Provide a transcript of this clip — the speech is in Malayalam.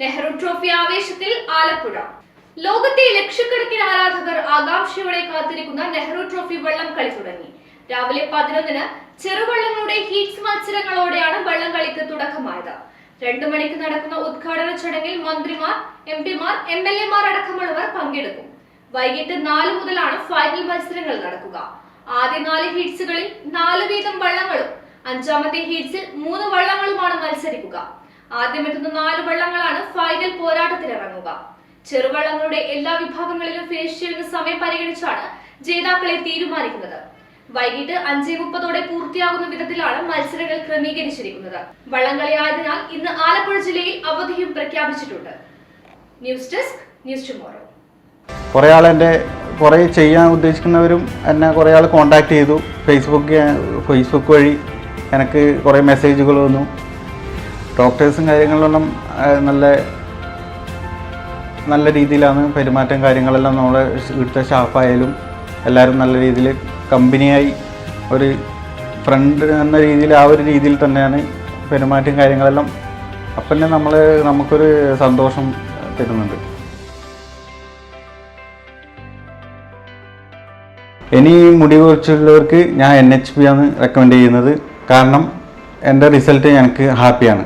നെഹ്റു ട്രോഫി ആവേശത്തിൽ ആലപ്പുഴ. ലോകത്തെ ലക്ഷക്കണക്കിന് ആരാധകർ ആകാംക്ഷയോടെ കാത്തിരിക്കുന്ന നെഹ്റു ട്രോഫി വള്ളം കളി തുടങ്ങി. രാവിലെ പതിനൊന്നിന് ചെറുവള്ളങ്ങളുടെ ഹീറ്റ്സ് മത്സരങ്ങളോടെയാണ് വള്ളം കളിക്ക് തുടക്കമായത്. രണ്ടു മണിക്ക് നടക്കുന്ന ഉദ്ഘാടന ചടങ്ങിൽ മന്ത്രിമാർ എം പിമാർ എം എൽ എമാർ അടക്കമുള്ളവർ പങ്കെടുക്കും. വൈകിട്ട് നാല് മുതലാണ് ഫൈനൽ മത്സരങ്ങൾ നടക്കുക. ആദ്യ നാല് ഹീറ്റ്സുകളിൽ നാല് വീതം വള്ളങ്ങളും അഞ്ചാമത്തെ ഹീറ്റ്സിൽ മൂന്ന് വള്ളങ്ങളുമാണ് മത്സരിക്കുക. ആദ്യമെത്തുന്ന നാല് വള്ളങ്ങളാണ് ഫൈനൽ പോരാട്ടത്തിനിറങ്ങുക. ചെറുവള്ളങ്ങളുടെ എല്ലാ വിഭാഗങ്ങളിലും ഫിനിഷ് ചെയ്യുന്ന സമയം പരിഗണിച്ചാണ് ജേതാക്കളെ തീരുമാനിക്കുന്നത്. വൈകിട്ട് അഞ്ചേ മുപ്പതോടെ പൂർത്തിയാകുന്ന വിധത്തിലാണ് മത്സരങ്ങൾ ക്രമീകരിച്ചിരിക്കുന്നത്. വള്ളംകളി ആയതിനാൽ ഇന്ന് ആലപ്പുഴ ജില്ലയിൽ അവധിയും പ്രഖ്യാപിച്ചിട്ടുണ്ട്. News desk news tomorrow. കുറേ ആൾ എന്റെ കുറേ ചെയ്യാൻ ഉദ്ദേശിക്കുന്നവരും എന്നെ കുറേ ആൾ കോണ്ടാക്ട് ചെയ്തു. ഫേസ്ബുക്ക് ഫേസ്ബുക്ക് വഴി എനിക്ക് കുറേ മെസ്സേജുകൾ വന്നു. ഡോക്ടേഴ്സും കാര്യങ്ങളിലൊന്നും നല്ല നല്ല രീതിയിലാണ് പെരുമാറ്റം കാര്യങ്ങളെല്ലാം നമ്മളെ ഇവിടുത്തെ സ്റ്റാഫായാലും എല്ലാവരും നല്ല രീതിയിൽ കമ്പനിയായി ഒരു ഫ്രണ്ട് എന്ന രീതിയിൽ ആ ഒരു രീതിയിൽ തന്നെയാണ് പെരുമാറ്റം കാര്യങ്ങളെല്ലാം. അപ്പം തന്നെ നമ്മൾ നമുക്കൊരു സന്തോഷം തരുന്നുണ്ട്. ഇനി മുടി കുറിച്ചുള്ളവർക്ക് ഞാൻ എൻ എച്ച് പി ആണ് റെക്കമെൻഡ് ചെയ്യുന്നത്. കാരണം എന്റെ റിസൾട്ട് എനിക്ക് ഹാപ്പിയാണ്